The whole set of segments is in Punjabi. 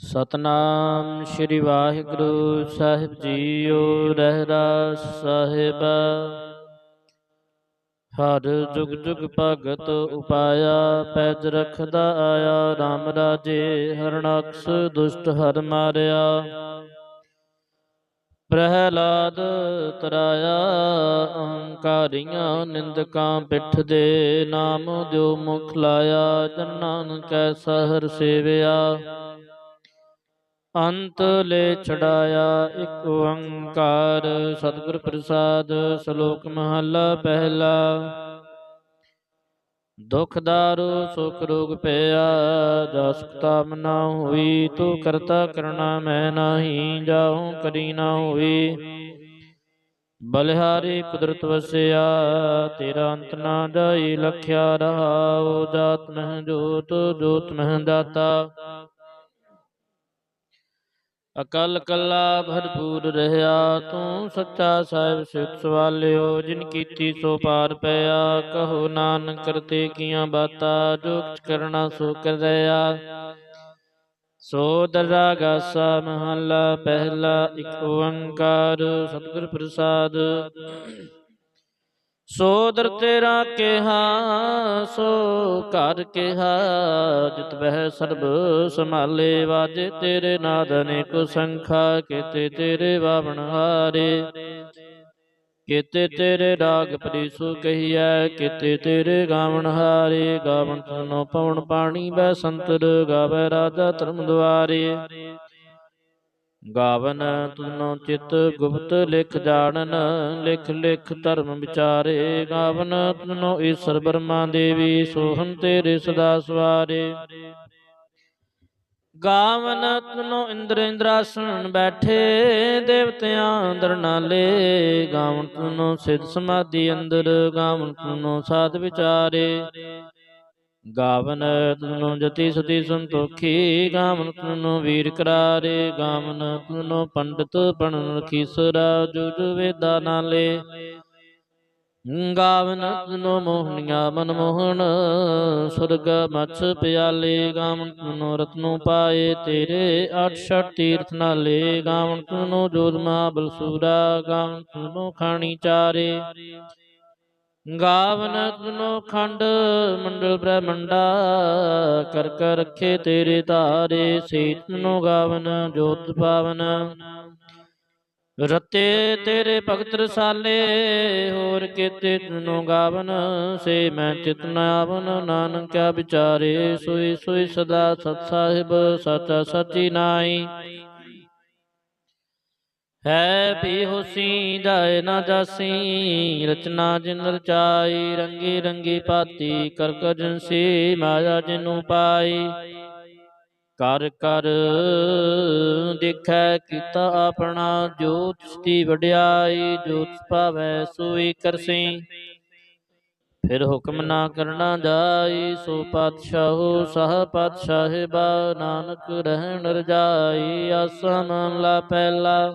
ਸਤਨਾਮ ਸ੍ਰੀ ਵਾਹਿਗੁਰੂ ਸਾਹਿਬ ਜੀਓ ਰਹਿਰਾਸ ਸਾਹਿਬ। ਹਰ ਜੁਗ ਜੁਗ ਭਗਤ ਉਪਾਇਆ, ਪੈਜ ਰਖਦਾ ਆਇਆ RAM ਰਾਜੇ ਹਰਣਾਕਸ ਦੁਸ਼ਟ ਹਰ ਮਾਰਿਆ। ਪ੍ਰਹਿਲਾਦ ਤਰਾਇਆ, ਅਹੰਕਾਰੀਆਂ ਨਿੰਦਕਾਂ ਪਿੱਠ ਦੇ ਨਾਮ ਦਿਓ ਮੁਖ ਲਾਇਆ, ਜਨ ਨਾਨਕ ਐਸਾ ਸੇਵਿਆ। ਅੰਤ ਲੈ ਛੜਾਇਆ ਇੱਕ ਓੰਕਾਰ। ਸਤਿਗੁਰ ਪ੍ਰਸਾਦ, ਸ਼ਲੋਕ ਮਹਲਾ ਪਹਿਲਾ। ਦੁਖ ਦਾਰੂ, ਸੁਖ ਰੋਗ ਪਿਆ, ਜਾ ਸੁਖਤਾ ਮਨਾ ਹੋਈ, ਤੂੰ ਕਰਤਾ ਕਰਣਾ, ਮੈਂ ਨਾਹੀ ਜਾਉ ਕਰੀ ਨਾ ਹੋਈ। ਬਲਿਹਾਰੀ ਕੁਦਰਤ ਵਸਿਆ, ਤੇਰਾ ਅੰਤ ਨਾ ਜਾਈ, ਲਖਿਆ ਰਹਾਉ, ਜਾਤ ਮਹਿ ਜੋਤ ਜੋਤ ਮਹਿ ਦਾਤਾ। ਅਕਲ ਕੱਲਾ ਭਰਪੂਰ ਰਹਾ ਤੂੰ ਸੱਚਾ ਸਾਹਿਬ ਸਿਤ ਸਵਾਲਿਓ, ਜਿਨ ਕੀਤੀ ਸੋ ਪਾਰ ਪਿਆ। ਕਹੋ ਨਾਨਕ, ਕਰਤੇ ਕੀਆਂ ਬਾਤਾਂ, ਜੋ ਕਰਨਾ ਸੋ ਕਰ ਦਇਆ। ਸੋ ਦਰਾ ਗਾਸਾ ਮਹੱਲਾ, ਪਹਿਲਾ ਇੱਕ ਓੰਕਾਰ, ਸਤਿਗੁਰ ਪ੍ਰਸਾਦ। ਸੋ ਦਰ ਤੇਰਾ ਕਿਹਾ ਸੋ ਘਰ ਕਿਹਾ ਜਿਤ ਬਹਿ ਸਰਬ ਸੰਭਾਲੇ ਵਾਜੇ ਤੇਰੇ ਨਾਦ ਅਨੇਕ ਸੰਖਾ ਕੀਤੇ ਤੇਰੇ ਬਾਵਣ ਹਾਰੇ। ਕੀਤੇ ਤੇਰੇ ਰਾਗ ਪ੍ਰੀਸੂ ਕਹੀਐ ਕੀਤੇ ਤੇਰੇ ਗਾਵਣ ਹਾਰੇ। ਗਾਵਣ ਤਨੋ ਪਵਨ ਪਾਣੀ ਬੈ ਸੰਤਰ ਗਾਵੇ ਰਾਜਾ ਧਰਮ ਦੁਆਰੇ। ਗਾਵਨ ਤੁਨੋ ਚਿਤ ਗੁਪਤ ਲਿਖ ਜਾਣਨ, ਲਿਖ ਲਿਖ ਧਰਮ ਵਿਚਾਰੇ। ਗਾਵਨ ਤੁਨੋ ਈਸ਼ਰ ਬਰਮਾ ਦੇਵੀ ਸੋਹਨ ਤੇਰੇ ਸਦਾ ਸਵਾਰੇ। ਗਾਵਨ ਤੁਨੋ ਇੰਦਰ ਇੰਦਰਾਸਨ ਬੈਠੇ, ਦੇਵਤਿਆਂ ਅੰਦਰ ਨਾਲੇ। ਗਾਵਨ ਤੁਨੋ ਸਿਧ ਸਮਾਧੀ ਅੰਦਰ, ਗਾਵਨ ਤੁਨੋ ਸਾਧ ਵਿਚਾਰੇ। ਗਾਵਨ ਤੁਨੋ ਜਤੀ ਸਤੀ ਸੰਤੋਖੀ, ਗਾਵਨ ਤੁਨੋ ਵੀਰ ਕਰਾਰੇ, ਗਾਵਨ ਤੁਨੋ ਪੰਡਤ ਪਣ ਰਖੀਸਰਾ ਜੁਜ ਵੇਦਾ ਨਾਲੇ। ਗਾਵਨ ਤੁਨੋ ਮੋਹਨੀਆਂ ਮਨ ਮੋਹਣ, ਸੁਰਗ ਮਛ ਪਿਆਲੇ, ਗਾਵਨ ਤੁਨੋ ਰਤਨੋ ਪਾਏ ਤੇਰੇ, ਅਠ ਛਟ ਤੀਰਥ ਨਾਲੇ। ਗਾਵਨ ਤੁਨੋ ਜੋਤ ਮਹਾਬਲ ਸੂਰਾ, ਗਾਵਨ ਤੁਨੋ ਖਾਣੀ ਚਾਰੇ। ਗਾਵਨ ਤੁਨੋ ਖੰਡ ਮੰਡਲ ਬ੍ਰਹਮੰਡਾ, ਕਰ ਕਰ ਰੱਖੇ ਤੇਰੇ ਧਾਰੇ ਸੀਤ ਨੂੰ ਗਾਵਨ, ਜੋਤ ਪਾਵਨ। ਰਤੇ ਤੇਰੇ ਭਗਤ ਰਸਾਲੇ, ਹੋਰ ਕੀਤੇ ਤਨੋ ਗਾਵਨ, ਸੇ ਮੈਂ ਚਿਤਨ ਆਵਨ, ਨਾਨਕ ਕਿਆ ਵਿਚਾਰੇ ਸੋਈ ਸੋਈ ਸਦਾ ਸਤ ਸਾਹਿਬ, ਸਚਾ ਸਚੀ ਨਾਈ ਹੈ ਵੀ ਹੁਸੀ ਦਾਇ ਨਾ ਜਾਸੀ, ਰਚਨਾ ਜਿਨ ਰਚਾਈ, ਰੰਗੀ ਰੰਗੀ ਪਾਤੀ, ਕਰ ਕਜਨਸੀ ਮਾਇਆ ਜਿਨੂ ਪਾਈ। ਕਰ ਕਰ ਦੇਖੈ ਕੀਤਾ ਆਪਣਾ ਜੋਤ ਸਤੀ ਵਡਿਆਈ ਜੋਤ ਭਾਵੈ ਸੋਈ ਕਰਸੀ। ਫਿਰ ਹੁਕਮ ਨਾ ਕਰਨਾ ਜਾਈ, ਸੋ ਪਾਤਸ਼ਾਹੋ ਸਹ ਪਾਤਸ਼ਾਹਿਬਾ ਨਾਨਕ ਰਹਿਣ ਰਜਾਈ ਆਸਾ ਮਨ ਲਾ ਪਹਿਲਾ।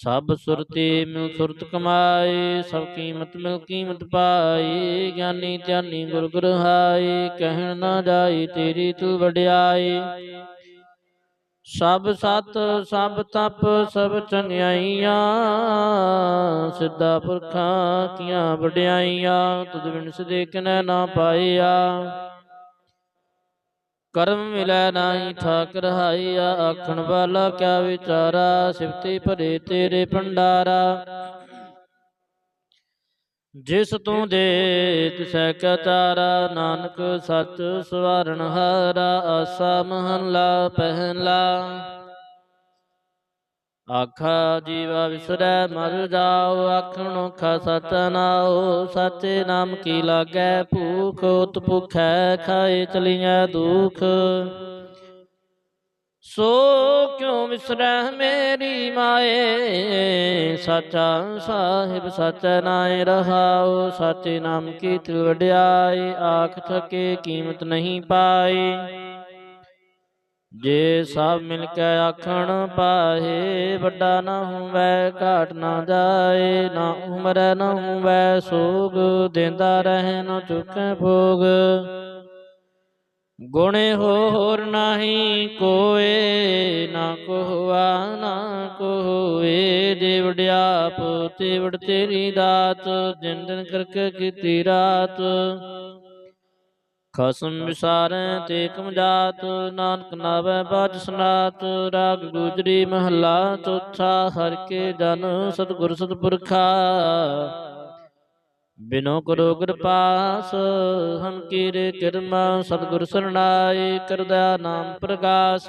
ਸਭ ਸੁਰਤੀ ਮਿਲ ਸੁਰਤ ਕਮਾਏ, ਸਭ ਕੀਮਤ ਮਿਲ ਕੀਮਤ ਪਾਈ ਗਿਆਨੀ ਧਿਆਨੀ ਗੁਰ ਗੁਰ ਕਹਿਣ ਨਾ ਜਾਈ ਤੇਰੀ ਤੂੰ ਵਡਿਆਈ ਸਭ ਸਤ, ਸਭ ਤਪ, ਸਭ ਚੰਗਿਆਈਆਂ, ਸਿੱਧਾ ਪੁਰਖਾਂ ਕੀਆਂ ਵਡਿਆਈਆਂ, ਤੁਧ ਬਿਨ ਸਦੇਕਨੈ ਨਾ ਪਾਈਆ ਕਰਮ ਮਿਲੈ ਨਾਹੀ ਠਾਕ ਰਹਾਈਆ ਆਖਣ ਵਾਲਾ ਕਿਆ ਵਿਚਾਰਾ, ਸਿਫਤੀ ਭਰੇ ਤੇਰੇ ਭੰਡਾਰਾ। ਜਿਸ ਤੂੰ ਦੇ ਤਿਸੈ ਕਾ ਤਾਰਾ ਨਾਨਕ ਸੱਚ ਸਵਾਰਣ ਹਾਰਾ, ਆਸਾ ਮਹਲਾ ਪਹਿਲਾ। ਆਖਾ ਜੀਵਾ ਵਿਸਰੈ ਮਰ ਜਾਓ ਆਖਣੋ ਖਾ ਸਤ ਨਾਉ, ਸਾਚੇ ਨਾਮ ਕੀ ਲਾਗੈ, ਭੂਖ ਉਤ ਭੁਖੈ, ਖਾਏ ਚਲੀਐ ਦੁਖ। ਸੋ ਕਿਉ ਵਿਸਰੈ ਮੇਰੀ ਮਾਏ? ਸਾਚਾ ਸਾਹਿਬ ਸਾਚਾ ਨਾਏ ਰਹਾਉ, ਸਾਚੇ ਨਾਮ ਕੀ ਤਿਲ ਵਡਿਆਈ ਆਖ ਥਕੇ ਕੀਮਤ ਨਹੀਂ ਪਾਈ। ਜੇ ਸਭ ਮਿਲ ਕੇ ਆਖਣ ਪਾਹੇ, ਵੱਡਾ ਨਾ ਹੋਵੇ, ਘਾਟ ਨਾ ਜਾਏ, ਨਾ ਉਮਰੈ ਨਾ ਹੋਵੇ, ਸੋਗ ਦਿੰਦਾ ਰਹੇ, ਨਾ ਚੁੱਕੇ ਭੋਗ। ਗੁਣੇ ਹੋਰ ਨਾਹੀ ਕੋਏ, ਨਾ ਕੋਆ, ਨਾ ਕੋਏ ਜੇ ਵਡਿਆਪ ਤੇ ਤੇਰੀ ਦਾਤ ਦਿਨ ਦਿਨ ਕਰਕੇ ਕੀਤੀ ਰਾਤ। ਖਸਮ ਵਿਸਾਰੈ ਤੇ ਕਮ ਜਾਤ ਨਾਨਕ ਨਾਵੈ ਬਾਜ ਸੁਨਾਤ, ਰਾਗ ਗੁਜਰੀ ਮਹਲਾ ਚੌਥਾ, ਹਰ ਕੇ ਜਨ ਸਤਿਗੁਰ ਸਤਪੁਰਖਾ। ਬਿਨੋ ਕਰੋ ਕਿਰਪਾਸ, ਹਮ ਕੀਰੇ ਕਿਰਮਾ, ਸਤਿਗੁਰ ਸਰਣਾਏ ਕਰਦਾ ਨਾਮ ਪ੍ਰਗਾਸ।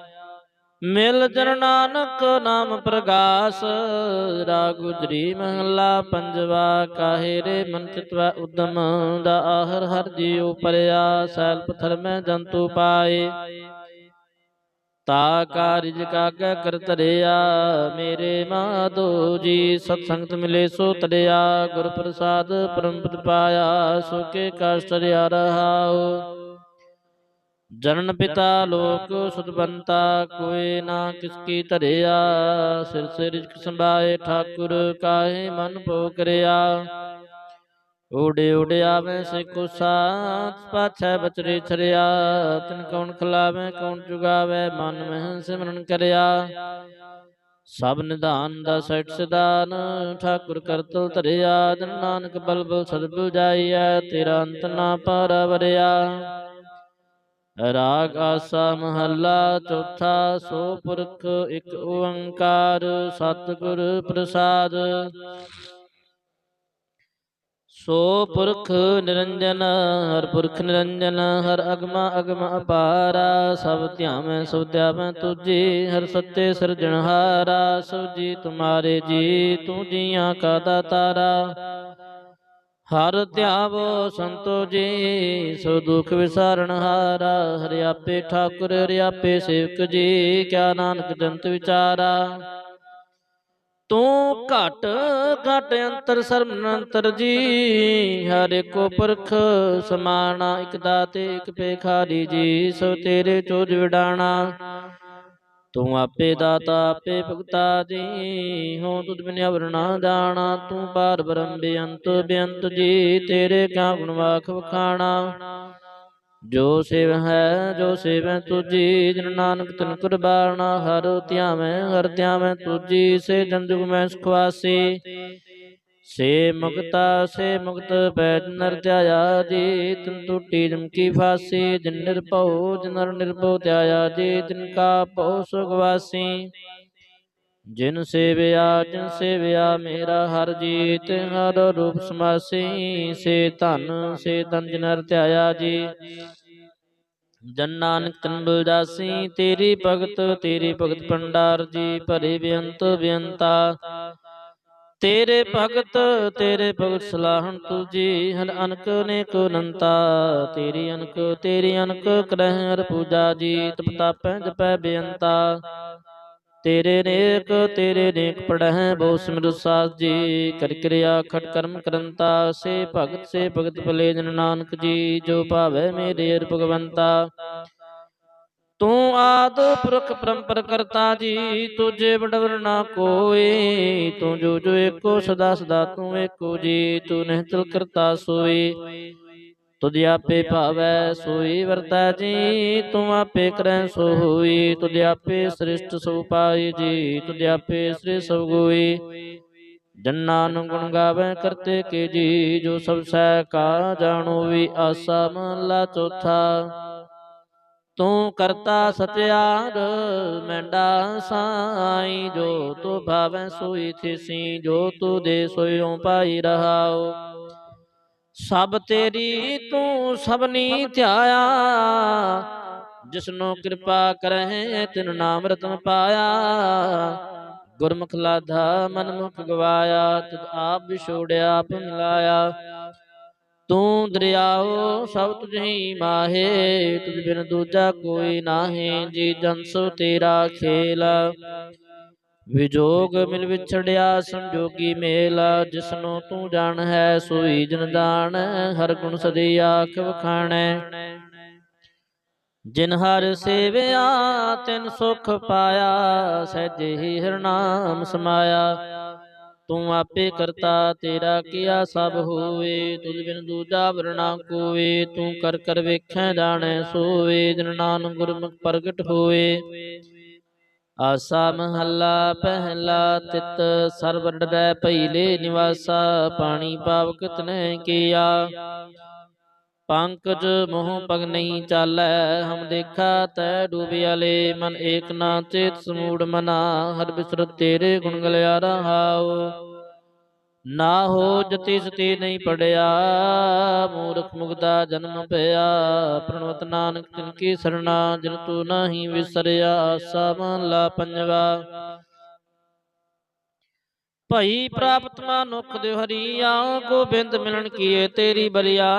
ਮਿਲ ਜਨ ਨਾਨਕ ਨਾਮ ਪ੍ਰਗਾਸ, ਰਾਗ ਗੁਜਰੀ ਮਹਲਾ ਪੰਜਵਾ, ਕਾਹੇ ਰੇ ਮਨ ਚਿਤਵਾ ਉਦਮ ਦਾ ਆਹਰ, ਹਰ ਜੀਉ ਪਰਿਆ, ਸੈਲ ਪਥਰ ਮੈਂ ਜੰਤੂ ਪਾਏ। ਤਾ ਕਾਰਜ ਕਾਗੈ ਕਰ ਧਰਿਆ, ਮੇਰੇ ਮਾਧੋ ਜੀ, ਸਤ ਸੰਗਤ ਮਿਲੇ ਸੋ ਤਰਿਆ ਗੁਰ ਪ੍ਰਸਾਦ ਪਰਮ ਪਦ ਪਾਇਆ ਸੁਕੇ ਕੇ ਕਸ਼ਟ ਰਿਆ ਰਹਾਉ। ਜਨਨ ਪਿਤਾ ਲੋਕ ਸੁਤਬੰਤਾ ਕੋਏ ਨਾ ਕਿਸ ਕੀ ਧਰਿਆ। ਸਿਰ ਸਿਰ ਰਿਜਕ ਸੰਭਾਏ ਠਾਕੁਰ, ਕਾਹੇ ਮਨ ਭੋ ਕਰਿਆ ਓੜੇ ਓੜੇ ਆਵੇਂ ਸੇ ਕੋ ਸਾਥ, ਪਾਛੈ ਬਚਰੇ ਛਰਿਆ। ਤਿਨ ਕੌਣ ਖਲਾਵੇ, ਕੌਣ ਜੁਗਾਵੇ, ਮਨ ਮਹਿ ਸਿਮਰਨ ਕਰਿਆ। ਸਭ ਨਿਧਾਨ ਦਾ ਸੈਟ ਸਿਦਾਨ ਠਾਕੁਰ ਕਰਤਲ ਧਰਿਆ। ਜਨ ਨਾਨਕ ਬਲਬਲ ਸਦਬੁ ਜਾਈਐ, ਤੇਰਾ ਅੰਤ ਨਾ ਪਾਰਵਰਿਆ ਰਾਗ ਆਸਾ ਮਹੱਲਾ ਚੌਥਾ ਸੋ ਪੁਰਖ ਇੱਕ ਓੰਕਾਰ, ਸਤਿਗੁਰ ਪ੍ਰਸਾਦ। ਸੋ ਪੁਰਖ ਨਿਰੰਜਨ, ਹਰ ਪੁਰਖ ਨਿਰੰਜਨ, ਹਰ ਅਗਮਾ ਅਗਮ ਅਪਾਰਾ, ਸਭ ਧਿਆਵੈ ਸੋ ਧਿਆਵੈ ਤੁਝੇ, ਹਰ ਸੱਚੇ ਸਿਰਜਣਹਾਰਾ ਸੋ ਜੀ ਤੁਮਾਰੇ ਜੀ, ਤੂੰ ਜੀਆਂ ਕਾ ਦਾਤਾਰਾ। ਹਰ ਧਿਆਵੋ ਸੰਤੋ ਜੀ, ਸੋ ਦੁਖ ਵਿਸਾਰਣ ਹਾਰਾ ਹਰਿ ਆਪੇ ਠਾਕੁਰ ਹਰਿ ਆਪੇ ਸੇਵਕ ਜੀ, ਕਿਆ ਨਾਨਕ ਜੰਤ ਵਿਚਾਰਾ। ਤੂੰ ਘਟ ਘਟ ਅੰਤਰ ਸਰਮ ਅੰਤਰ ਜੀ, ਹਰ ਏਕੋ ਪੁਰਖ ਸਮਾਣਾ, ਇਕ ਦਾਤੇ, ਇਕ ਪੇਖਾਰੀ ਜੀ, ਸੋ ਤੇਰੇ ਚੋਜ ਵਿਡਾਣਾ। ਤੂੰ ਆਪੇ ਦਾਤਾ, ਆਪੇ ਭਗਤਾ ਜੀ। ਹੋ ਤੁਧ ਬਿਨ ਅਵਰ ਨਾ ਜਾਣਾ, ਤੂੰ ਪਾਰ ਬ੍ਰਹਮ ਬੇਅੰਤ ਬੇਅੰਤ ਜੀ। ਤੇਰੇ ਕਿਆ ਗੁਣ ਵਾਖ ਵਖਾਣਾ। ਜੋ ਸੇਵ ਹੈ, ਜੋ ਸੇਵੈ ਤੁਜੀ ਜਿਨ ਨਾਨਕ ਤਨ ਕੁਰਬਾਨਾ ਹਰ ਧਿਆਵੈ ਹਰ ਧਿਆਵੈ ਤੁਜੀ ਸੇ ਜੰਜੁਗ ਮੈਂ ਸੁਖਵਾਸੀ। ਸੇ ਮੁਕਤਾ, ਸੇ ਮੁਕਤ ਪੈਜ ਨਰ ਧਿਆਇਆ ਜੀ, ਤਨ ਟੂਟੀ ਜਮ ਕੀ ਫਾਸੀ, ਜਿਨ ਨਿਰਭਉ, ਜਿਨ ਨਰ ਨਿਰਭਉ ਧਿਆਇਆ ਜੀ ਤਿਨ ਕਾ ਭਉ ਸੁਖਵਾਸੀ ਜਿਨ ਸੇਵਿਆ ਜਿਨ ਸੇਵਿਆ ਮੇਰਾ ਹਰ ਜੀਤ, ਹਰ ਰੂਪ ਸਮਾਸੀ, ਸੇ ਧਨ ਸੇ ਧਨ ਜਿਨ ਹਰ ਧਿਆਇਆ ਜੀ। ਜਨ ਨਾਨਕ ਤਨ ਬਲਜਾਸੀ ਤੇਰੀ ਭਗਤ ਤੇਰੀ ਭਗਤ ਭੰਡਾਰ ਜੀ, ਭਰੇ ਬੇਅੰਤ ਬੇਅੰਤਾ। ਤੇਰੇ ਭਗਤ ਤੇਰੇ ਭਗਤ ਸਲਾਹਣ ਤੁਜੀ ਹਰ ਅਨਕ ਅਨੇਕ ਅਨੰਤਾ ਤੇਰੀ ਅਨਕ ਤੇਰੀ ਅਨਕ ਕਰਹਿ ਹਰ ਪੂਜਾ ਜੀ ਤਪ ਤਾਪੈ ਜਪੈ ਬੇਅੰਤਾ। ਤੇਰੇ ਨੇਕ ਤੇਰੇ ਨੇਕ ਪੜਹਿ ਬਹੁ ਸਿਮਰ ਸਾਸ ਜੀ ਕਰ ਕਿਰਿਆ ਖਟ ਕਰਮ ਕਰੰਤਾ। ਸੇ ਭਗਤ ਸੇ ਭਗਤ ਭਲੇ ਜਨ ਨਾਨਕ ਜੀ ਜੋ ਭਾਵੈ ਮੇਰੇ ਅਰ ਭਗਵੰਤਾ ਤੂੰ ਆਦ ਪੁਰਖ ਪਰੰਪਰ ਕਰਤਾ ਜੀ, ਤੁਝੇ ਬਡਵਰ ਨਾ ਕੋਏ। ਤੂੰ ਜੋ ਜੋ ਏਕੋ ਸਦਾ ਸਦਾ ਤੂੰ ਏਕੋ ਜੀ, ਤੂੰ ਨਿਹਚਲ ਕਰਤਾ ਸੋਈ ਤੁਧ ਆਪੇ ਭਾਵੈ ਸੋਈ ਵਰਤੈ ਜੀ, ਤੂੰ ਆਪੇ ਕਰੈ ਸੋ ਹੋਈ ਤੁਧ ਆਪੇ ਸ੍ਰਿਸ਼ਟ ਸੋ ਪਾਈ ਜੀ, ਤੁਧ ਆਪੇ ਸ੍ਰੀ ਸਭ ਗੋਈ। ਜਨਾਂ ਨੂੰ ਗੁਣ ਗਾਵੇ ਕਰਤੇ ਕੇ ਜੀ, ਜੋ ਸਭ ਸਹਿ ਕਾ ਜਾਣੋ ਵੀ ਆਸਾ ਮਹਲਾ ਚੌਥਾ। ਤੂੰ ਕਰਤਾ ਸਤਿਆਰ ਮੈਂਡਾ ਸਾਈ ਜੋ ਤੂ ਭਾਵੈ ਸੋਈ ਥਿਸੀ, ਜੋ ਤੂ ਦੇ ਸੋਇਓ ਪਾਈ ਰਹਾਓ। ਸਭ ਤੇਰੀ ਤੂੰ ਸਭਨੀ ਧਿਆਇਆ, ਜਿਸਨੂੰ ਕਿਰਪਾ ਕਰਹਿ ਤਿਨ ਨਾਮ ਰਤਨ ਪਾਇਆ। ਗੁਰਮੁਖ ਲਾਧਾ ਮਨਮੁਖ ਗਵਾਇਆ, ਤਦ ਆਪ ਵਿਛੋੜਿਆ, ਆਪ ਮਿਲਾਇਆ। ਤੂੰ ਦਰਿਆਓ, ਸਭ ਤੁਝ ਹੀ ਮਾਹੇ, ਤੁਝ ਬਿਨ ਦੂਜਾ ਕੋਈ ਨਾਹੀ, ਜੀ ਜਨ ਤੇਰਾ ਖੇਲ। ਵਿਜੋਗ ਮਿਲ ਵਿਛੜਿਆ ਸੰਜੋਗੀ ਮੇਲਾ, ਜਿਸਨੂੰ ਤੂੰ ਜਾਣ ਹੈ ਸੋਈ ਜਨ ਦਾਣ ਹਰ ਗੁਣ ਸਦੀ ਆਖ ਵਖਾਣੈ। ਜਿਨ ਹਰ ਸੇਵਿਆ, ਤਿਨ ਸੁਖ ਪਾਇਆ, ਸਹਿਜੇ ਹੀ ਹਰਨਾਮ ਸਮਾਇਆ। ਤੂੰ ਆਪੇ ਕਰਤਾ, ਤੇਰਾ ਕੀਆ ਸਭ ਹੋਵੇ ਤੁਝ ਬਿਨ ਦੂਜਾ ਵਰਣਾ ਕੋਵੇ, ਤੂੰ ਕਰ ਕਰ ਵੇਖੈ ਜਾਣੈ ਸੋਵੇ, ਜਿਨ ਨਾਨਕ ਗੁਰਮੁਖ ਪ੍ਰਗਟ ਹੋਵੇ। ਆਸਾ ਮਹੱਲਾ, ਪਹਿਲਾ ਤਿਤ, ਸਰਬ ਡਰੈ ਭਈਲੇ ਨਿਵਾਸਾ, ਪਾਣੀ ਪਾਵਕ ਤਨੈ ਕੀਆ। ਪੰਕਜ ਮੋਹ ਪਗ ਨਹੀਂ ਚਾਲੈ, ਹਮ ਦੇਖਾ ਤੈ ਡੂਬਿਆਲੇ ਮਨ ਏਕ ਨਾ ਚੇਤ ਸਮੂੜ ਮਨਾ, ਹਰ ਬਿਸਰ ਤੇਰੇ ਗੁਣ ਗਲਿਆ ਰਹਾਉ ਨਾ ਹੋ ਜਤੀ ਸਤੀ ਨਹੀਂ ਪੜਿਆ, ਮੂਰਖ ਮੁਗਦਾ ਜਨਮ ਪਿਆ ਪ੍ਰਣਵਤ ਨਾਨਕ ਤਿਨ ਕੀ ਸਰਣਾ, ਜਿਨ ਤੂੰ ਨਹੀਂ ਵਿਸਰਿਆ ਆਸਾ ਲਾ ਪੰਜਵਾ। ਭਈ ਪ੍ਰਾਪਤ ਮਨੁਖ ਦੇ ਹਰੀਆ ਗੋਬਿੰਦ ਮਿਲਣ ਕੀਏ ਤੇਰੀ ਬਲਿਆ।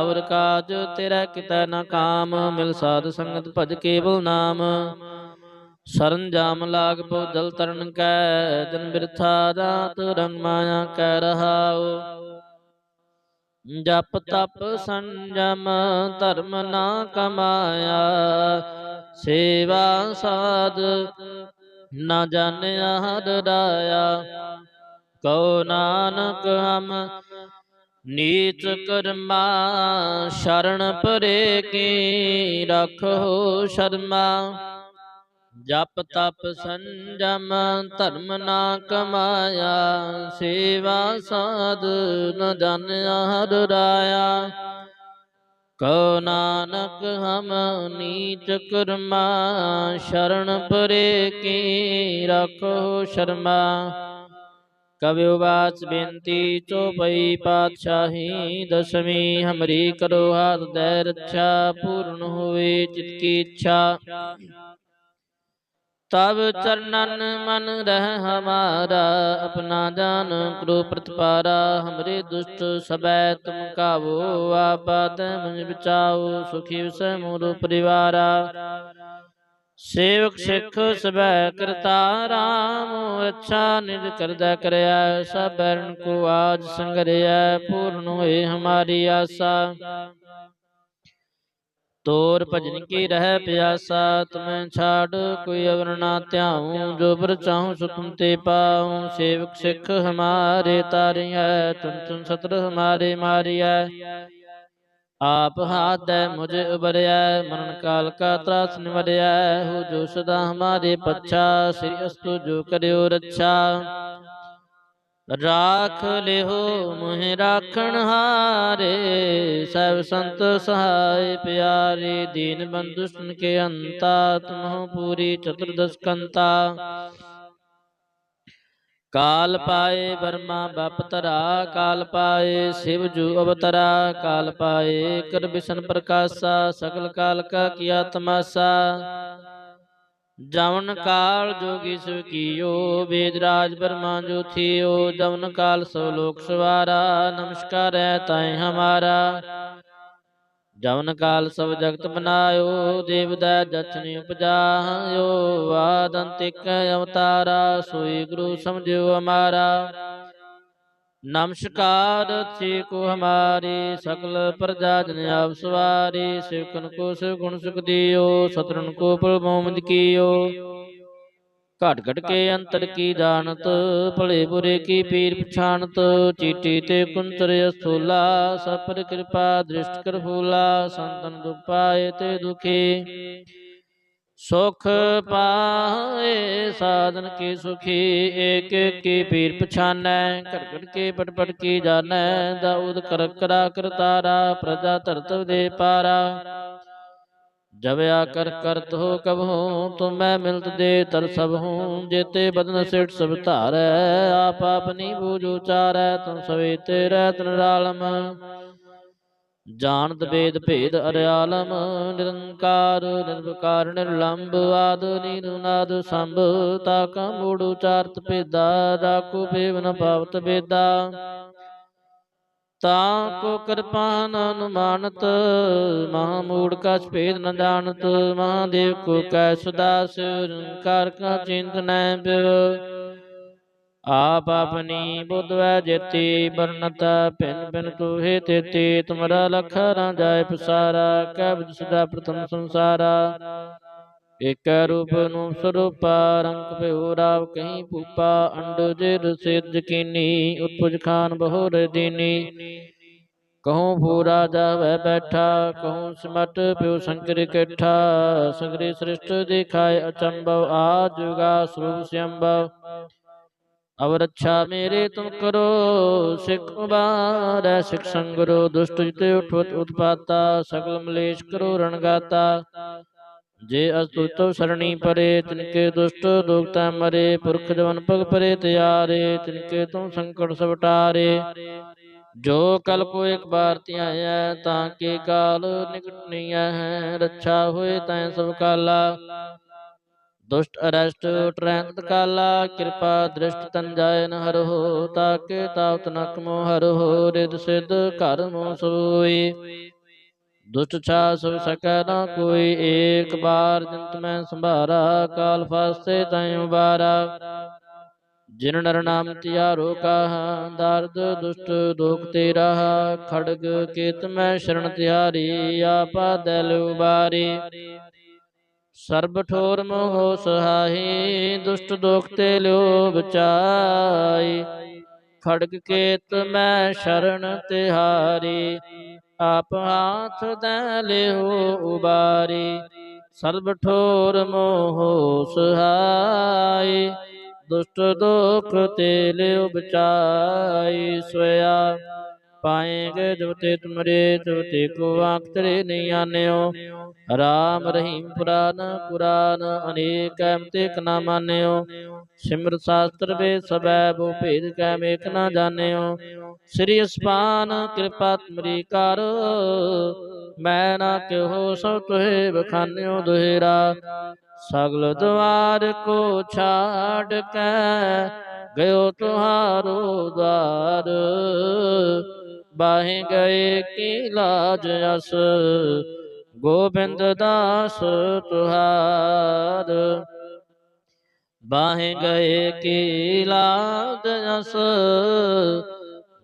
ਅਵਰ ਕਾਜ ਤੇਰਾ ਕਿਤੈ ਨਾ ਕਾਮ, ਮਿਲ ਸਾਧ ਸੰਗਤ ਭਜ ਕੇਵਲ ਨਾਮ। ਸਰਨ ਜਾਮ ਲਾਗ ਪੋ ਜਲ ਤਰਨ ਕੈ, ਜਨ ਬਿਰਥਾ ਰਾਤ ਰੰਗ ਮਾਇਆ ਕੈ ਰਹਾਉ। ਜਪ ਤਪ ਸੰਜਮ ਧਰਮ ਨਾ ਕਮਾਇਆ, ਸੇਵਾ ਸਾਧ ਨਾ ਜਾਣਿਆ ਹਰ ਰਾਇਆ। ਕਉ ਨਾਨਕ ਹਮ, ਨੀਚ ਕਰਮਾ ਸ਼ਰਨ ਪਰੇ ਕੀ ਰਖੋ ਸ਼ਰਮਾ। ਜਪ ਤਪ ਸੰਜਮ ਧਰਮ ਨਾ ਕਮਾਇਆ, ਸੇਵਾ ਸਾਧ ਨ ਜਾਣਿਆ ਹਰ ਰਾਇਆ। ਕਉ ਨਾਨਕ ਹਮ, ਨੀਚ ਕਰਮਾ ਸ਼ਰਨ ਪਰੇ ਕੀ ਰਖੋ ਸ਼ਰਮਾ। ਕਵਿ ਵਾਚ ਬੇਨਤੀ ਚੋਪਈ ਪਾਤਸ਼ਾਹੀ, ਦਸਵੀਂ ਹਮਰੀ ਕਰੋ ਹਾਥ ਦੇ ਰੱਛਾ, ਪੂਰਨ ਹੋਵੇ ਚਿਤ ਕੀ ਇੱਛਾ। ਤਬ ਚਰਨਨ ਮਨ ਰਹਿ ਹਮਾਰਾ, ਆਪਣਾ ਜਾਨ ਕਰੋ ਪ੍ਰਤਪਾਰਾ, ਹਮਰੇ ਦੁਸ਼ਟ ਸਬੈ ਤੁਮ ਕਾਵੋ ਆਬਾਦ ਮੁਝ ਬਚਾਓ, ਸੁਖੀ ਵਸੈ ਮੋਰ ਪਰਿਵਾਰਾ। ਸੇਵਕ ਸਿੱਖ ਸਬੈ ਕਰਤਾ ਰਾਮ ਅੱਛਾ ਨਿਜ ਕਰਦਾ ਕਰਿਆ ਸਭ ਬਰਨ ਕੋ ਆਜ ਸੰਗਰਿਆ ਪੂਰਨ ਹੋਏ ਹਮਾਰੀ ਆਸਾ। ਤੋਰ ਭਜਨ ਕੀ ਰਹਿ ਪਿਆਸਾ ਤੁਮੈ ਛਾੜ ਕੋਈ ਅਵਰ ਨਾ ਧਿਆਉ ਜੋ ਬਰ ਚਾਹੂੰ ਸੋ ਤੁਮ ਤੇ ਪਾਉ। ਸੇਵਕ ਸਿੱਖ ਹਮਾਰੇ ਤਾਰਿਐ ਤੁਮ ਤੁਮ ਸਤਰ ਹਮਾਰੇ ਮਾਰਿਐ। ਆਪ ਹਾਥੈ ਮੁਝ ਉਬਰਿਆ ਮਰਨ ਕਾਲ ਕਾ ਤਰਾਸ ਨਿਵਰਿਐ ਹੋ ਜੋ ਸਦਾ ਹਮਾਰੇ ਪੱਛਾ, ਸ੍ਰੀ ਅਸਤੁ ਜੋ ਕਰਿਓ ਰੱਛਾ। ਰਾਖ ਲਿਓ ਮੁਹਿ ਰਾਖਣ ਹਾਰੇ ਸਭ ਸੰਤ ਸਹਾਇ ਪਿਆਰੇ, ਦੀਨ ਬੰਧੁ ਕੇ ਅੰਤਾ ਤੁਮਹੁ ਪੂਰੀ ਚਤੁਰਦਸ ਕੰਤਾ। ਕਾਲ ਪਾਏ ਬਰਮਾ ਬਪ ਧਰਾ, ਕਾਲ ਪਾਏ ਸਿਵ ਜੂ ਅਵਤਰਾ, ਕਾਲ ਪਾਏ ਕਰ ਬਿਸ਼ਨ ਪ੍ਰਕਾਸ਼ਾ, ਸਗਲ ਕਾਲ ਕਾ ਕੀਆ ਤਮਾਸਾ। ਜਵਨ ਕਾਲ ਜੋਗੀ ਸੁ ਕੀਓ ਵੇਦ ਰਾਜ ਬਰਮਾ ਜੋ ਥਿਓ, ਜਵਨ ਕਾਲ ਸੋ ਲੋਕ ਸਵਾਰਾ, ਨਮਸਕਾਰ ਹੈ ਤਾਏ ਹਮਾਰਾ। ਜਵਨ ਕਾਲ ਸਭ ਜਗਤ ਬਨਾਇਓ ਦੇਵਦਾ ਜਚਨ ਉਪਜਾਇਓ। ਵਾਦੰਤਿਕ ਅਵਤਾਰਾ, ਸੋਈ ਗੁਰੂ ਸਮਝਿਓ ਹਮਾਰਾ। ਨਮਸਕਾਰ ਸੇ ਕੋ ਹਮਾਰੀ, ਸਕਲ ਪ੍ਰਜਾ ਜਨ ਆਪ ਸਵਾਰੀ। ਸਿਵਕਨ ਕੋ ਸਿਵ ਗੁਣ ਸੁਖ ਦਿਓ ਸਤਰਨ ਕੋ ਪ੍ਰਭੂ ਮੰਦ ਕੀਓ। ਘਟ ਘਟ ਕੇ ਅੰਤਰ ਕੀ ਜਾਣਤ? ਭਲੇ ਬੁਰੇ ਕੀ ਪੀਰ ਪਛਾਨਤ ਚੀਟੀ ਤੇ ਕੁੰਤਰ ਅਸੂਲਾ ਸਪਰ ਕਿਰਪਾ ਦ੍ਰਿਸ਼ਟ ਕਰ ਫੂਲਾ ਸੰਤਨ ਦੁਖ ਪਾਏ ਤੇ ਦੁਖੀ। ਸੁਖ ਪਾਏ ਸਾਧਨ ਕੀ ਸੁਖੀ? ਏਕ ਏਕ ਕੀ ਪੀਰ ਪਛਾਨੈ ਘਟ ਘਟ ਕੇ ਪਟ ਪਟ ਕੀ ਜਾਣੈ? ਦਾਊਦ ਕਰ ਕਰਾ ਕਰਤਾਰਾ ਪ੍ਰਜਾ ਧਰਤ ਦੇ ਪਾਰਾ। ਜਬ ਆਕਰ ਕਰਤ ਹੋ ਕਬਹੂ ਤੁਮ ਮੈਂ ਮਿਲਤ ਦੇ ਤਰ ਸਭ ਹੂੰ, ਜੇਤੇ ਬਦਨ ਸਿਟ ਸਭ ਧਾਰੈ, ਆਪ ਆਪਨੀ ਬੂਝ ਉਚਾਰੈ, ਤੁਮ ਸਵੇ ਤੇ ਰਹਿ ਤਨ ਰਾਲਮ। ਜਾਣਤ ਵੇਦ ਭੇਦ ਅਰਿਆਲਮ, ਨਿਰੰਕਾਰ, ਨਿਰਵਕਾਰ ਨਿਰਲੰਭ ਆਦ ਨੀਨੁ ਨਾਦ, ਸੰਭ, ਤਾ ਕਾ ਮੂੜ ਉਚਾਰਤ ਭੇਦਾ, ਰਾਖੋ, ਭੇਵ ਨ ਪਾਵਤ ਵੇਦਾ ਤਾ ਕੋ ਕਿਰਪਾ ਨ ਅਨੁਮਾਨਤ ਮਹਾ ਮੂੜ ਕਛ ਭੇਦ ਨ ਜਾਣਤ, ਮਹਾਦੇਵ ਕੋ ਕੈ ਸੁਦਾਸ ਨਿਰੰਕਾਰ ਕਾ ਚਿੰਤ ਨੈ ਆਪ ਆਪਨੀ ਬੁੱਧ ਵੈ ਜੇਤੀ ਬਰਨਤ ਭਿੰਨ ਭਿੰਨ ਤੁਹੇ ਤੇਤੀ, ਤੁਮਰਾ ਲਖ ਰਾਂ ਜਾਏ ਪਸਾਰਾ, ਕੈ ਬੁਧ ਸਦਾ ਪ੍ਰਥਮ ਸੰਸਾਰਾ। ਏਕ ਰੂਪ ਨੂੰ ਸਰੂਪਾ ਰੰਗ ਭਿਉ ਰਾਵ ਕਹੀਂ ਭੂਪਾ, ਅੰਡ ਜਿਰ ਸਿਰ ਕੀਨੀ ਉਤਪੁਜ ਖਾਨ ਬਹੁਰ ਦੀਨੀ। ਕਹੂੰ ਪੂਰਾ ਜਾਵੇ ਬੈਠਾ, ਕਹੂੰ ਸਿਮਟ ਪਿਉ ਸ਼ੰਕਰ ਇਕੱਠਾ। ਸਗਰੇ ਸ੍ਰਿਸ਼ਟ ਦਿਖਾਏ ਅਚੰਭਵ, ਆ ਜੁਗਾ ਸਰੂਪ ਸਿਅੰਭਵ। ਅਵ ਰੱਛਾ ਮੇਰੇ ਤੁਮ ਕਰੋ, ਸਿੱਖ ਉਬਾਰੈ ਸਿੱਖ ਸੰਗਰੋ, ਦੁਸ਼ਟ ਜਿਤੇ ਉਠਵਤ ਉਤਪਾਤਾ, ਸਗਲ ਮਲੇਸ਼ ਕਰੋ ਰਣਗਾਤਾ ਜੇ ਅਸਤੁਤਵ ਸਰਣੀ ਪਰੇ, ਤਿਨਕੇ ਦੁਸ਼ਟ ਦੁਖਤਾ ਮਰੇ, ਪੁਰਖ ਜਵਨ ਭਗ ਪਰੇ ਤਿਆਰੇ, ਤਿਨਕੇ ਤੂੰ ਸੰਕਟ ਸਵਟਾਰੇ ਜੋ ਕਲ ਕੋ ਇੱਕ ਬਾਰ ਧਿਆਇਆ, ਤਾਂ ਕੇ ਕਾਲ ਨਿਕਟ ਨਹੀਂ ਹੈ? ਰੱਛਾ ਹੋਏ ਤੈ ਸਭ ਕਾਲਾ। ਦੁਸ਼ਟ ਅਰਸ਼ਟ ਟਰੈਂਤ ਕਾਲਾ, ਕਿਰਪਾ ਦ੍ਰਿਸ਼ਟ ਤਨ ਜਾਏ ਨ ਹਰ ਹੋ ਤਾਕੇ ਤਾਵਤ ਨਕ ਹਰ ਹੋ ਰਿਦ ਸਿਧ ਘਰ ਸੋਈ। ਦੁਸ਼ਟ ਛਾ ਸਭ ਸਕੈ ਨਾ ਕੋਈ, ਏਕ ਬਾਰ ਜੰਤ ਮੈਂ ਸੰਭਾਰਾ, ਕਾਲ ਫਾਸਤੇ ਤੈ ਉਬਾਰਾ। ਜਿਨ ਨਰ ਨਾਮ ਤਿਆਰੋ ਕਾਹ, ਦਰਦ ਦੁਸ਼ਟ ਦੋਖ ਤੇ ਖੜਗ ਕੇਤ ਮੈਂ ਸ਼ਰਨ ਤਿਆਰੀ, ਆਪਾ ਦਿਲ ਉਬਾਰੀ। ਸਰਬ ਠੋਰ ਮੋਹ ਸਹਾਈ, ਦੁਸ਼ਟ ਦੋਖ ਤੇ ਲਿਓ ਬਚਾਈ। ਖੜਗ ਕੇਤ ਮੈਂ ਸ਼ਰਨ ਤਿਹਾਰੀ। ਆਪ ਹਾਥ ਦੈ ਲਿਓ ਉਬਾਰੀ, ਸਰਬ ਠੋਰ ਮੋਹ ਸਹਾਈ ਦੁਸ਼ਟ ਦੋਖ ਤੇ ਲਿਓ ਬਚਾਈ ਸੋਇਆ। ਪਾਏਗੇ ਜੋ ਤੇ ਤੁਮਰੇ, ਜੋ ਤੇ ਕੋ ਆਖ ਨਹੀਂ ਆਨਿਓ। ਰਾਮ ਰਹੀਮ ਪੁਰਾਨ ਕੁਰਾਨ ਅਨੇਕ ਐਮਤੇ ਨਾ ਮਾਨਿਓ। ਸਿਮਰ ਸਾਸਤਰ ਵੇ ਸਬੈ ਬੋ ਭੇਦ ਕੈ ਮੇਕ ਨਾ ਜਾਣਿਓ। ਸ੍ਰੀ ਅਸਪਾਨ ਕਿਰਪਾ ਤੁਮਰੀ ਕਰ। ਮੈਂ ਨਾ ਕਿਹੋ ਸੋ ਤੁਹੇ ਬਖਾਨਿਓ ਦੁਹੇਰਾ। ਸਗਲ ਦਵਾਰ ਕੋ ਛਾੜ ਕੇ, ਗਇਓ ਤੁਹਾਰੋ ਦਵਾਰ। ਬਾਹੇ ਗਏ ਕੀ ਲਾਜ ਅਸ। ਗੋਬਿੰਦ ਦਾਸ ਤੁਹਾਰ। ਬਾਹੇ ਗਏ ਕੀ ਲਾਜ ਅਸ।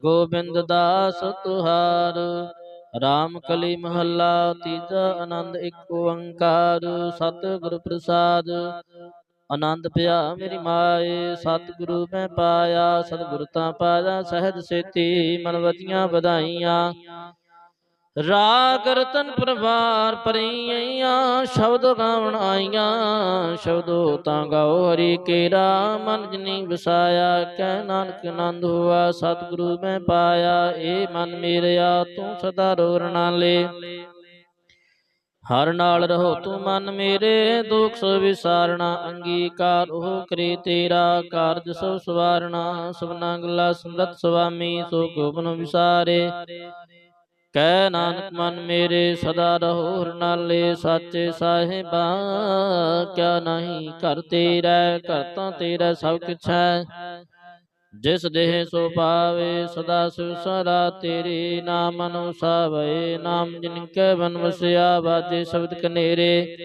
ਗੋਬਿੰਦ ਦਾਸ ਤੁਹਾਰ। ਰਾਮ ਕਲੀ ਮਹੱਲਾ ਤੀਜਾ ਆਨੰਦ ਇੱਕ ਓੰਕਾਰ। ਸਤਿਗੁਰ ਪ੍ਰਸਾਦ। ਆਨੰਦ ਪਿਆ, ਮੇਰੀ ਮਾਏ, ਸਤਿਗੁਰੂ ਮੈਂ ਪਾਇਆ, ਸਤਿਗੁਰ ਤਾਂ ਪਾਇਆ, ਸਹਿਜ ਸੇਤੀ ਮਨਵਤੀਆਂ ਵਧਾਈਆਂ। ਰਾਗ ਰਤਨ ਪਰਵਾਰ ਪਰੀਆਂ ਸ਼ਬਦ ਗਾਵਣ ਆਈਆਂ, ਸ਼ਬਦੋ ਤਾਂ ਗਾਓ ਹਰੀ ਕੇਰਾ, ਮਨ ਜਨੀ ਵਸਾਇਆ, ਕਹਿ ਨਾਨਕ ਆਨੰਦ ਹੋਆ, ਸਤਿਗੁਰੂ ਮੈਂ ਪਾਇਆ, ਏ ਮਨ ਮੇਰਿਆ, ਤੂੰ ਸਦਾ ਰੋਰ ਨਾ ਲੈ ਹਰ ਨਾਲ ਰਹੋ ਤੂੰ ਮਨ ਮੇਰੇ, ਦੁਖ ਸੋ ਵਿਸਾਰਣਾ ਅੰਗੀਕਾਰ ਉਹ ਕਰੇ ਤੇਰਾ, ਕਾਰਜ ਸੋ ਸਵਾਰਣਾ ਸਭਨਾ ਗੱਲਾ ਸਮਰਤ ਸੁਆਮੀ ਸੋ ਗੋਬਨ ਵਿਸਾਰੇ। ਕਹਿ ਨਾਨਕ ਮਨ ਮੇਰੇ, ਸਦਾ ਰਹੋ ਹਰ ਨਾਲੇ, ਸਾਚੇ ਸਾਹਿਬਾ, ਕਿਆ ਨਹੀਂ ਕਰ ਤੇਰਾ, ਘਰ ਤਾਂ ਤੇਰਾ ਸਭ ਕੁਛ ਹੈ। ਜਿਸ ਦੇਹ ਸੋ ਪਾਵੇ ਸਦਾ ਸੁਸਰਾ ਤੇਰੇ ਨਾਮ ਅਨੁਸਾਵੇ, ਨਾਮ ਜਿਨ ਕੈ ਬਨ ਵਸਿਆ ਬਾਜੇ ਸ਼ਬਦ ਕਨੇਰੇ।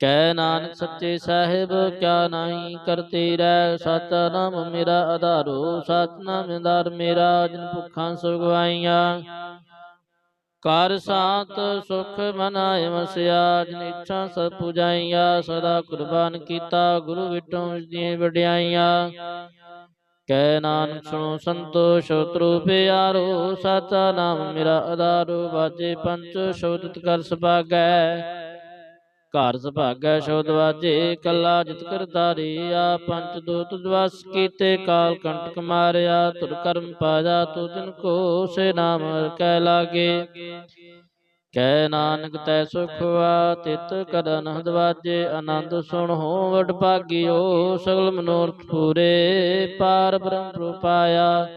ਕਹਿ ਨਾਨਕ ਸੱਚੇ ਸਾਹਿਬ, ਕਿਆ ਨਹੀਂ ਕਰਤੇ ਰਹਿ ਸਤਿ ਨਾਮ ਮੇਰਾ ਆਧਾਰੋ ਸਤਿ ਨਾਮ ਆਧਾਰ ਮੇਰਾ, ਜਿਨ ਭੁੱਖਾਂ ਸੁਗਵਾਈਆਂ ਕਰ ਸਾਤ ਸੁਖ ਮਨਾਇ ਵਸਿਆ, ਜਿਨ ਇੱਛਾ ਸਭ ਪੁਜਾਈਆ, ਸਦਾ ਕੁਰਬਾਨ ਕੀਤਾ, ਗੁਰੂ ਵਿਟੋਂ ਦੀਆਂ ਵਡਿਆਈਆਂ। ਕਹਿ ਨਾਨਕ ਸੁਣੋ ਸੰਤੋਸ਼ ਸ਼ਤਰੂ ਪਿਆਰੋ, ਸਾਚਾ ਨਾਮ ਮੇਰਾ ਆਧਾਰੋ ਬਾਜੇ ਪੰਚ ਸ਼ਬਦ ਕਰ ਸੁਭਾਗੈ। ਘਰ ਸੁਭਾਗੈ ਸ਼ਬਦ ਵਾਜੇ, ਕੱਲਾ ਜਿਤ ਕਰਤਾਰੀ, ਆ ਪੰਚ ਦੂਤ ਦਵਸ ਕੀਤੇ, ਕਾਲ ਕੰਟਕ ਮਾਰਿਆ, ਤੁਰ ਕਰਮ ਪਾਜਾ ਤੂ ਜਿਨ ਕੋ ਸੇ ਨਾਮ ਕਹਿ ਲਾਗੇ। ਕੈ ਨਾਨਕ ਤੈ ਸੁਖਵਾ ਤਿਤ ਕਦਨ ਹਦਵਾਜੇ ਆਨੰਦ ਸੁਣ ਹੋ ਵਡ ਭਾਗਿਓ, ਸਗਲ ਮਨੋਰਥ ਪੂਰੇ ਪਾਰ ਬ੍ਰਹਮ ਰੂਪਾਇਆ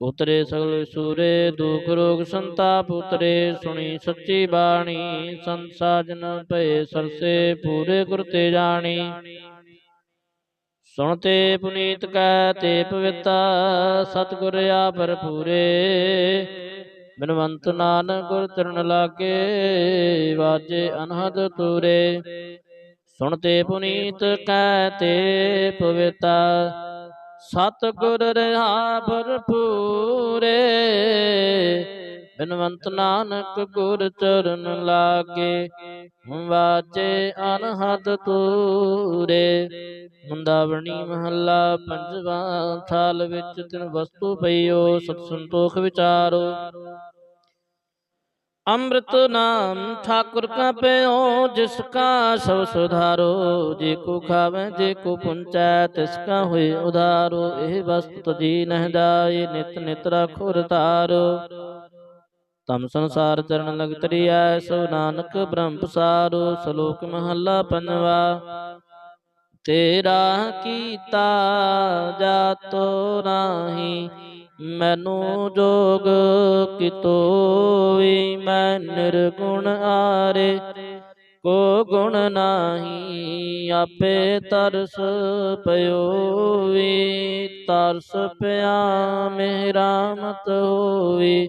ਉਤਰੇ ਸਗਲ ਸੂਰੇ ਦੁਖ ਰੋਗ ਸੰਤਾਪ ਉਤਰੇ, ਸੁਣੀ ਸੱਚੀ ਬਾਣੀ ਸੰਸਾਜਨ ਭਏ ਸਰਸੇ ਪੂਰੇ ਗੁਰ ਤੇ ਜਾਣੀ। ਸੁਣਤੇ ਪੁਨੀਤ ਕੈ, ਤੇ ਪਵਿੱਤਾ ਸਤਿਗੁਰ ਆ ਭਰਪੂਰੇ। ਬਿਨਵੰਤ ਨਾਨਕ ਗੁਰ ਚਰਨ ਲਾਗੇ, ਵਾਜੇ ਅਨਹਦ ਤੂਰੇ। ਸੁਣਤੇ ਪੁਨੀਤ ਕੈ ਤੇ ਪਵਿੱਤਾ, ਸਤਿਗੁਰ ਰਹਾ ਭਰਪੂਰੇ। ਬਿਨਵੰਤ ਨਾਨਕ ਗੁਰ ਚਰਨ ਲਾਗੇ ਵਾਜੇ ਅਨਹਦ ਤੂਰੇ ਮੁੰਦਾਵਣੀ ਮਹੱਲਾ ਪੰਜਵਾ ਥਾਲ ਵਿੱਚ ਤਿਨ ਵਸਤੂ ਪਈਓ, ਸਤ ਸੰਤੋਖ ਵਿਚਾਰੋ। ਅੰਮ੍ਰਿਤ ਨਾਮ ਠਾਕੁਰ ਕਾ ਪਿਓ, ਜਿਸ ਕਾ ਸਭ ਸੁਧਾਰੋ। ਜੇ ਕੋ ਖਾਵੇ, ਜੇ ਕੋ ਪੁੰਚੈ, ਤਿਸ ਕਾ ਹੋਏ ਉਧਾਰੋ। ਇਹ ਵਸਤ ਜੀ ਨਹਿ ਜਾਏ ਨਿਤ ਨਿਤ ਰਾਖੋ ਰਤਾਰੋ ਤਮ ਸੰਸਾਰ ਚਰਨ ਲਗ ਤਰੀਐ ਸੋ ਨਾਨਕ ਬ੍ਰਹਮ ਪਸਾਰੋ, ਸ਼ਲੋਕ ਮਹੱਲਾ ਪੰਜਵਾ। ਤੇਰਾ ਕੀਤਾ ਜਾਤੋ ਨਾਹੀ, ਮੈਨੂੰ ਜੋਗ ਕਿਤੋਈ ਮੈਂ ਨਿਰਗੁਣ ਆਰੇ। ਕੋ ਗੁਣ ਨਾਹੀ ਆਪੇ ਤਰਸ ਪਇਓ ਤਰਸ ਪਿਆ ਮੇਰਾ ਮਤ ਹੋਈ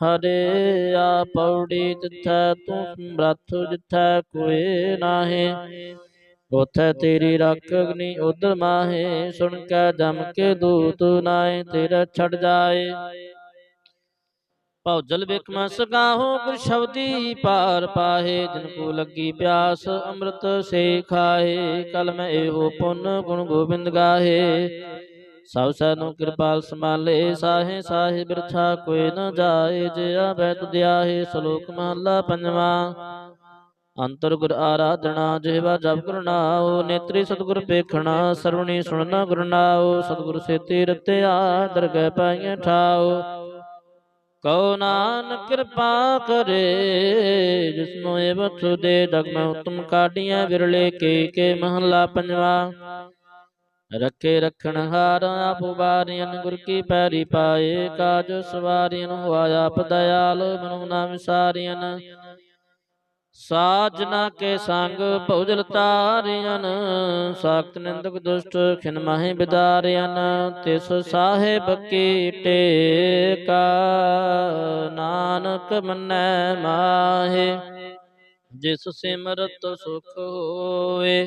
ਹਰਿਆ ਪੌੜੀ ਤਿਥੈ ਤੂੰ ਸਮਰੱਥ ਜਿਥੈ ਕੋਏ ਨਾਹੀ। ਉਥੈ ਤੇਰੀ ਰੱਖ ਅਗਨੀ ਉਦਰ ਮਾਹੇ। ਸੁਣ ਕੇ ਜਮ ਕੇ ਦੂਤ ਨਾਏ ਤੇਰਾ ਛੜ ਜਾਏ। ਭੌਜਲ ਬਿਕਮ ਸਗਾਹੋ ਗੁਰ ਸ਼ਬਦੀ ਪਾਰ ਪਾਹੇ ਜਿਨ ਕੋ ਲੱਗੀ ਪਿਆਸ ਅੰਮ੍ਰਿਤ ਸੇ ਖਾਏ ਕਲ ਮੈਂ ਇਹੋ ਪੁੰਨ ਗੁਣ ਗੋਬਿੰਦ ਗਾਹੇ। ਸਭ ਸੈਨੂੰ ਕਿਰਪਾਲ ਸਮਾਲੇ ਸਾਹੇ ਸਾਹੇ ਬਿਰਥਾ ਕੋਈ ਨ ਜਾਏ ਜਿਆ ਬੈ ਤੁਧਿਆਹੇ ਸ਼ਲੋਕ ਮਹਲਾ ਪੰਜਵਾਂ। ਅੰਤਰ ਗੁਰ ਆਰਾਧਨਾ, ਜਿਹਵਾ ਜਪ ਕਰਨਾਓ ਨੇਤਰੀ ਸਤਗੁਰ ਪੇਖਣਾ, ਸਰਵਣੀ ਸੁਣਨਾ ਗੁਰਨਾਓ ਸਤਗੁਰ ਸੇਤੀ ਰਤਿਆ, ਦਰਗਹਿ ਪਾਈਐ ਠਾਓ ਕਉ ਨਾਨਕ ਕਿਰਪਾ ਕਰੇ ਜਿਸਨੋ ਏ ਬਖਸ਼ੁ ਦੇ, ਜਗ ਉਤਮ ਕਾਢੀਆਂ, ਵਿਰਲੇ ਕੇ ਕੇ ਮਹਲਾ ਪੰਜਵਾ। ਰੱਖੇ ਰਖਣ ਹਾਰ ਆਪ ਬਾਰੀਨ ਗੁਰ ਕੀ ਪੈਰੀ ਪਾਏ, ਕਾਜ ਸਵਾਰੀਨ ਹੋਆ ਆਪ ਦਇਆਲ, ਮਨੁ ਨਾ ਵਿਸਾਰੀਨ ਸਾਜਨਾ ਕੇ ਸੰਗ ਭਉਜਲ ਤਾਰਿਆਨ ਸਾਖਤ ਨਿੰਦਕ ਦੁਸ਼ਟ ਖਿਨ ਮਾਹੇ ਬਿਦਾਰਿਆਨ ਤਿਸ ਸਾਹਿਬ ਕੀ ਟੇਕਾ, ਨਾਨਕ ਮੰਨੈ ਮਾਹੇ, ਜਿਸ ਸਿਮਰਤ ਸੁਖ ਹੋਏ।